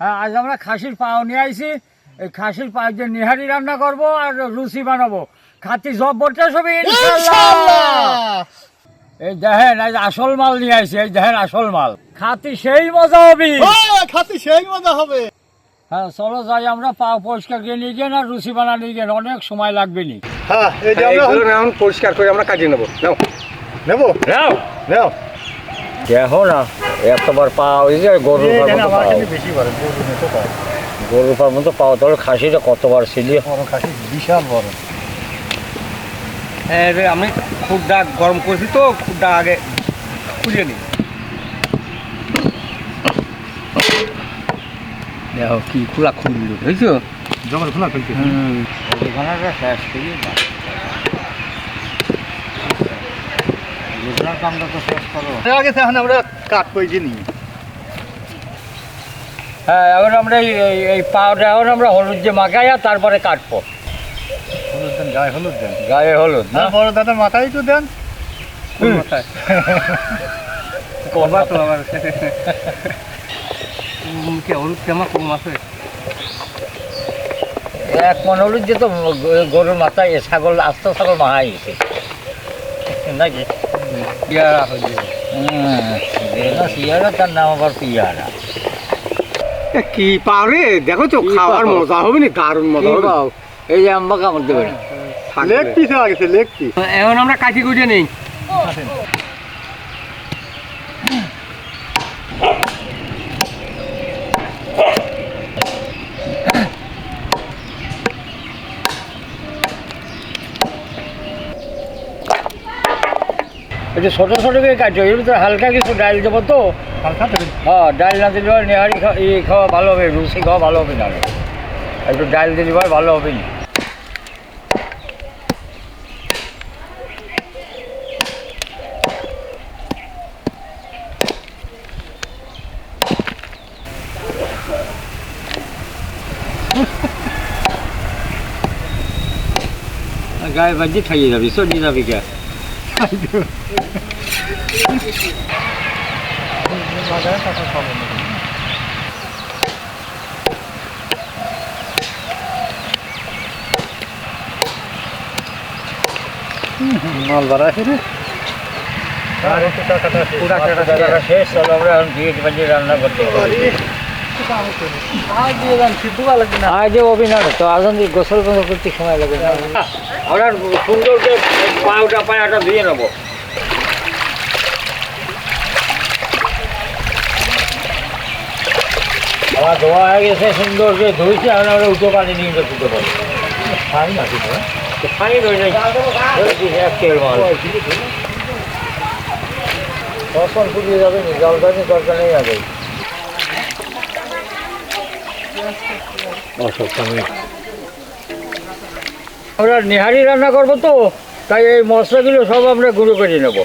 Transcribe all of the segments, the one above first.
হ্যাঁ আজ আমরা খাসির পাও নিয়ে আইছি। এই খাসির পাও দিয়ে নিহারি রান্না করব আর লুচি বানাবো। খাতি জব্বরটা সবই ইনশাল্লাহ এই দেখেন আজ আসল মাল নিয়ে আইছি এই দেখেন আসল মাল। খাতি সেই মজা হবে। খাতি সেই মজা হবে। হ্যাঁ চলো যাই আমরা পাও পরিষ্কার করে নিয়ে গিয়ে না লুচি বানানো নিয়ে গিয়ে অনেক সময় লাগবে নি। হ্যাঁ এই যে আমরা এখন পরিষ্কার করে আমরা কাটিয়ে নেব। নাও। নেব? নাও। নাও। দেখো না। এতবার পাও এই যে গরুর গরুর পার মতো পাও তাহলে খাসিটা কতবার ছিলি। খাসি বিশাল বড়। হ্যাঁ আমি খুবটা গরম করেছি তো খুবটা আগে খুঁজে নিই। দেখো কি খোলা খুলি বুঝছ জমার খোলা ওখানে শেষ করি না গুজরাট কামটা তো শেষ করো আগে তো এখন আমরা কাট কইছি নি হ্যাঁ এখন আমরা এই এই- এখন আমরা হলুদ দিয়ে মাখাই আর তারপরে কাটবো। হলুদ দেন গায়ে হলুদ দেন। গায়ে হলুদ না? বড় দাদা মাথায় দেন। করবা তো মুখে হলুদ কেমন কোন মাছে এক মন হলুদ দিয়ে তো গরুর মাথায় এ ছাগল আস্ত ছাগল মাহাই গেছে। নাকি? পেয়ারা হয়ে হুম পিয়ারা তার নাম আবার পিয়ারা কি পারে দেখো তো খাওয়ার মজা হবে না দারুণ মজা হবে এই যে আম্বা কামড় দেবে লেগ পিস লাগছে লেগ পিস এখন আমরা কাঠি গুজে নেই এই যে ছোটো ছোটো করে কাটছো এর ভিতরে হালকা কিছু ডাল দেবো তো? হালকা হ্যাঁ ডাল না দিলে নেহারি খাওয়া ই খাওয়া ভালো হবে লুচি খাওয়া ভালো হবে না একটু ডাল দিলে ভালো হবে। না গায়ে বাজি খাইয়ে যাবি চলি যাবি কে মাল বাড়া আছে। রে আর একটু টাকাটা শেষ চলো আমরা এখন বিয়ে বাজি রান্না করতে পারি যে অভিনয় তো আজন গোসল করতে সময় লাগে না। সুন্দর করে পাউটা পায়াটা নেব। আমার ধোয়া হয়ে গেছে সুন্দর করে ধুইছে আমরা উঠো পানি নিয়ে দিতে পারি আছে তো ফাইন হয়ে যায় এক তেল মাল। যাবে নি পানি দরকার নেই আগে আমরা নেহারি রান্না করব তো তাই এই মশলাগুলো সব আমরা গুঁড়ো করে নেব।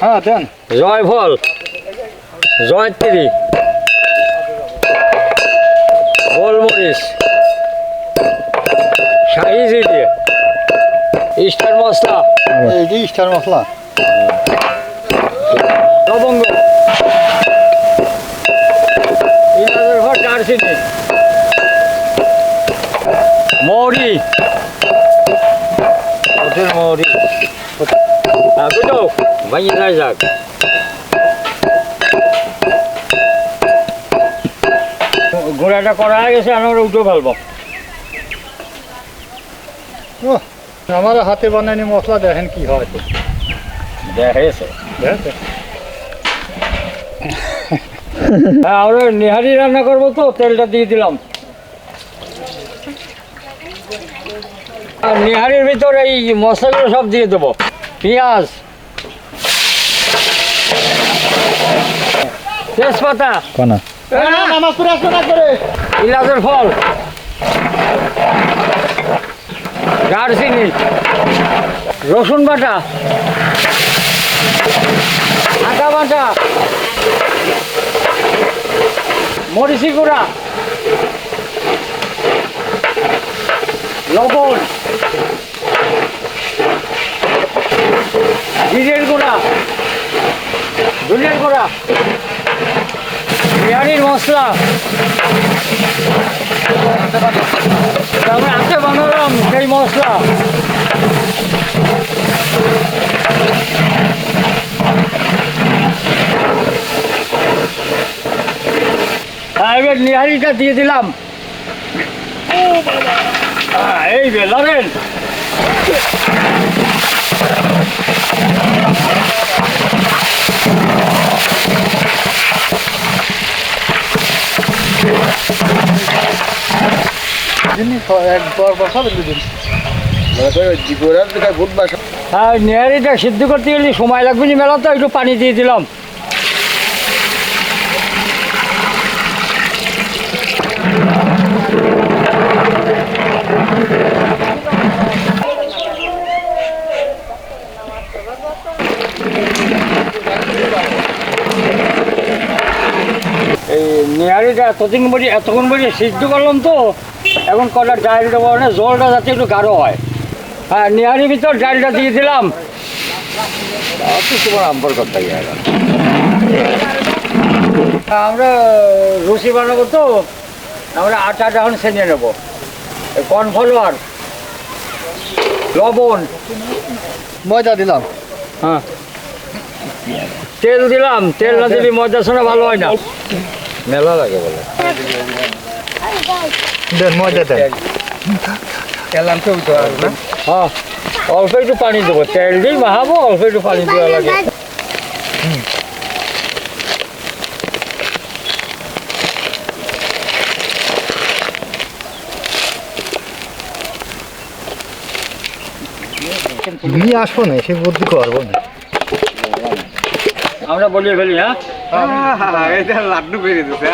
হ্যাঁ দেন। জয়ফল জয়ত্রী গোলমরিচ শাহি জিরে স্টার মশলা। এই যে স্টার মশলা। তো ভাইয়ে যাক গোড়াটা করা হয়ে গেছে আমরা উঠে ফেলব। ও আমার হাতে বানানি মশলা দেখেন কি হয়। তো দেখেছে? দেখেন হ্যাঁ আমরা নেহারি রান্না করব তো তেলটা দিয়ে দিলাম। আর নেহারির ভিতরে এই মশলাগুলো সব দিয়ে দেবো। পেঁয়াজ তেজপাতা। কোনা। করে ফল। দারচিনি। রসুন বাটা। আদা বাটা। মরিচি গুঁড়া। লবণ। জিরের গুঁড়া। ধনিয়ার গুঁড়া। বিহারির মশলা। তারপরে হাতে বানালাম সেই মশলা। হ্যাঁ এবার নিহারিটা দিয়ে দিলাম। হ্যাঁ, এই বেলারেন দুদিন হ্যাঁ নিহারিটা সিদ্ধ করতে গেলে সময় লাগবে না মেলা তো একটু পানি দিয়ে দিলাম। এই নিহারিটা এতদিন বলি এতক্ষণ বলি সিদ্ধ করলাম তো। এখন কটা ডাল দেবো না জলটা যাতে একটু গাঢ় হয়। হ্যাঁ নিহারির ভিতর ডালটা দিয়ে দিলাম। তোমার আম্বর করতে গিয়ে আমরা রুচি বানাবো তো আমরা আটা যখন সেনে নেব। কর্নফ্লাওয়ার লবণ। ময়দা দিলাম। হ্যাঁ। তেল দিলাম তেল না দিলে ময়দা শোনা ভালো হয় না। মেলা লাগে বলে। দেন ময়দা দেন। কেউ তো আর না। হ্যাঁ অল্প একটু পানি দেবো। তেল দিয়ে মাহাবো অল্প একটু পানি দেওয়া লাগে। নিয়ে আসব না সে বুদ্ধি করব না। আমরা বলিয়ে ফেলি হ্যাঁ? এটা লাড্ডু বেরিয়ে দিচ্ছে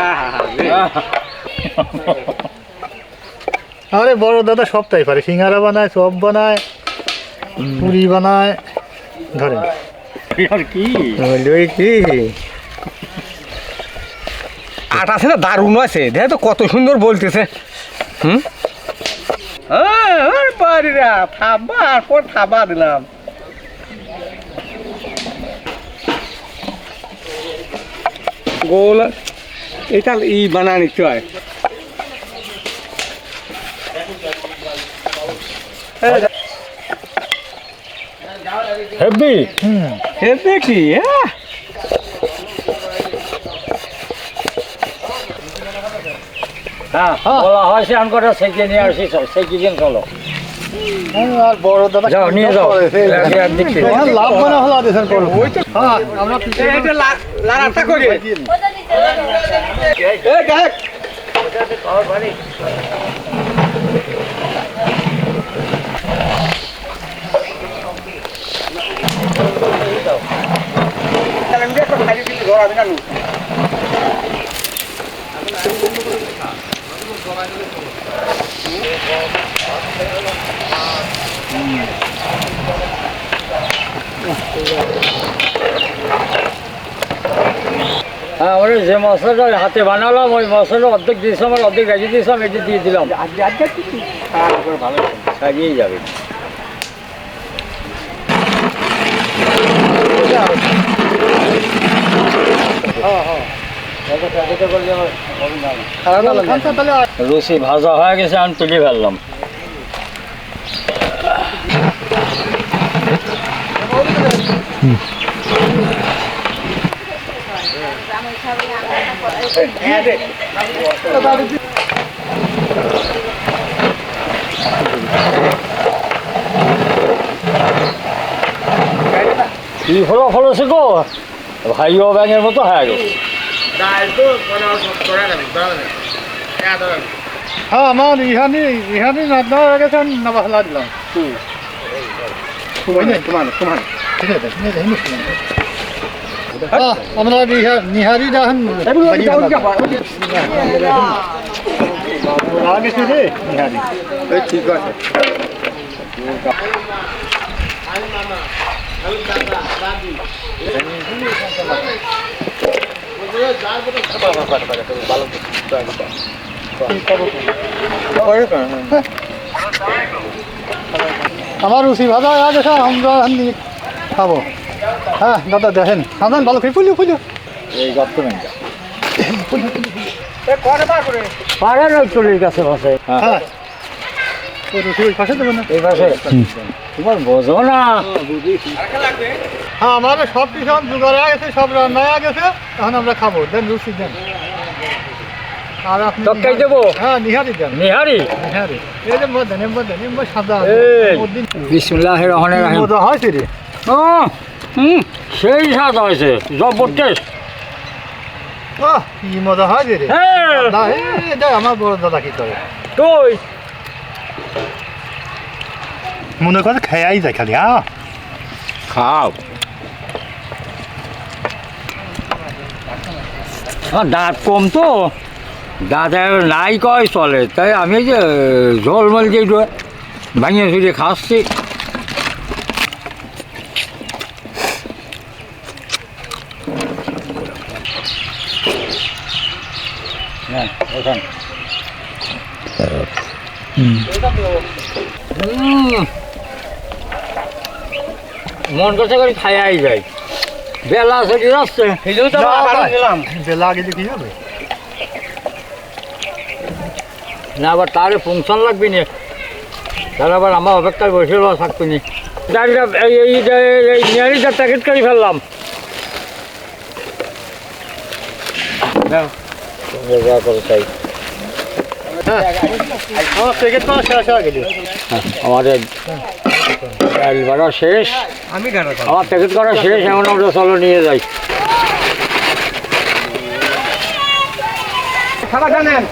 আরে বড় দাদা সবটাই পারে। সিঙ্গারা বানায় চপ বানায় পুরি বানায় ধরেন। আর কি? ওই কি? আটা আছে না? দারুণ আছে। দেখে তো কত সুন্দর বলতেছে। হুম? হ্যাঁ বাড়িরা থাবা আর পর থাবা দিলাম। গোল এটা ই বানানি চয় হেভি হুম কি? হ্যাঁ। হ্যাঁ। বলা হয় সে আনকটা সেকে নিয়ে আসি সেকি দিন চলো। আর বড় দাদা যাও, নিয়ে যাও। এক- এক দিক থেকে। হ্যাঁ, লাভ বানা হলো আদেশের পর হ্যাঁ আমরা পিছিয়ে এটা লাড়াটা করি এ দেখ হ্যাঁ আমরা যে মশলাটা হাতে বানালাম ওই মশলা অর্ধেক দিয়েছিলাম আর অর্ধেক রেখে দিয়েছিলাম এটা দিয়ে দিলাম সাজিয়ে যাবে। তাহলে রুচি ভাজা হয়ে গেছে আমি তুলে ফেললাম। কি হলো হলো সে ভাইও ব্যাঙের মতো হয়ে গেছে। হ্যাঁ আমার ইহানি ইহানি রান্না হয়ে গেছে আমি নিয়ে যাই। হ্যাঁ, আমরা নিহা- নিহারি আগে নিহারি। ঠিক আছে। আমার রুচি ভাজা হয়ে গেছে আমরা নিয়ে খাব। হ্যাঁ দাদা দেখেন। সাবধান ভালো করে ফুলিও ফুলিও। এই পারেন ওই চুলির কাছে বসে হ্যাঁ। হ্যাঁ আমাদের সব কিছু সব জোগাড় হয়ে গেছে সব রান্না হয়ে গেছে এখন আমরা খাব। দেন রুচি দেন। আর আপনি তরকারি দেবো? হ্যাঁ নিহারি দেন। নিহারি? নিহারি। এই যে মধ্যে নেম মধ্যে নেম সাদা এই। মধ্যে বিসমুল্লাহ রহমানির রহিম। মজা হয়েছে রে ও হুম সেই স্বাদ হয়েছে। জবরদস্ত আহ কি মজা হয়েছে রে হ্যাঁ। আমার বড় দাদা কি করে? তুই মনে করে খেয়াই যায় খালি হ্যাঁ খাও আমার দাঁত কম তো দাঁত আর নাই কয় চলে তাই আমি এই যে ঝোলমল যে একটু ভাঙিয়ে ফিরে খাচ্ছি হ্যাঁ ওখান হুম মন করছে করে খাইয়াই যায় বেলা সেটি যাচ্ছে? সেই জন্য নিলাম বেলা আগে দেখি হবে না আবার তারে ফুংশন লাগবে না। তাহলে আবার আমার অপেক্ষায় বসে থাকবে না। নিয়ারিটা প্যাকেট করে ফেললাম। যা করো তাই। হ্যাঁ আমার প্যাকেট করা শেষ হয়ে গেল হ্যাঁ, আমাদের ডাল ভাড়া শেষ। আমি আমার প্যাকেট করা শেষ এখন আমরা চলো নিয়ে যাই। খাবারটা নেন।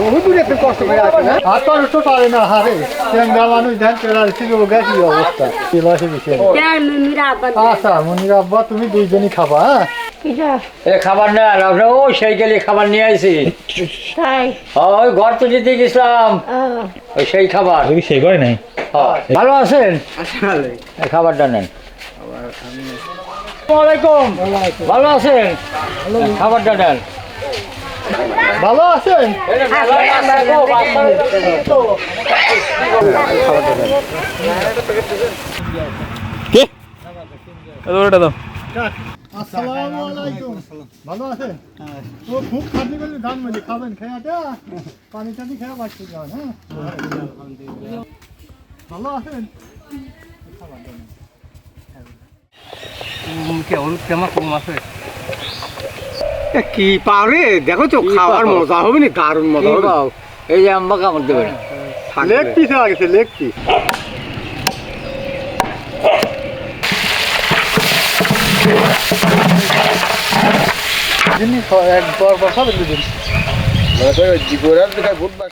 বহু দূরে কষ্ট করে আছে না উঠতে পারে না হারে চেঙ্গা মানুষ ধ্যান পেরার ছিল গেছি অবস্থা। আচ্ছা মনির আব্বা তুমি দুইজনই খাবা হ্যাঁ? এ খাবার না আমরা ও সেই খাবার নিয়ে আইছি। তাই? ওই ঘর তো দিতে গেছিলাম। ওই সেই খাবার। সেই করে নাই। ভালো আছেন? খাবারটা নেন। আসসালামাইকুম ভালো আছেন? খাবারটা নেন। ভালো আছেন? আসসালামু আলাইকুম। ভালো আছেন? ও খুব খাদ্য করলে ধান মানে খাবেন খেয়াটা? পানি টানি খেয়ে বাঁচতে যান হ্যাঁ? ভালো আছেন? মুখে কেমন কম আছে? কি পারে দেখো তো খাওয়ার মজা হবে না দারুণ মজা হবে। এই যে আম্মা কামড় দেবেন লেগ পিস গেছে লেগ পিস জিনিস একবার বসাবেন দুদিন জিগোরার দেখা বুধবার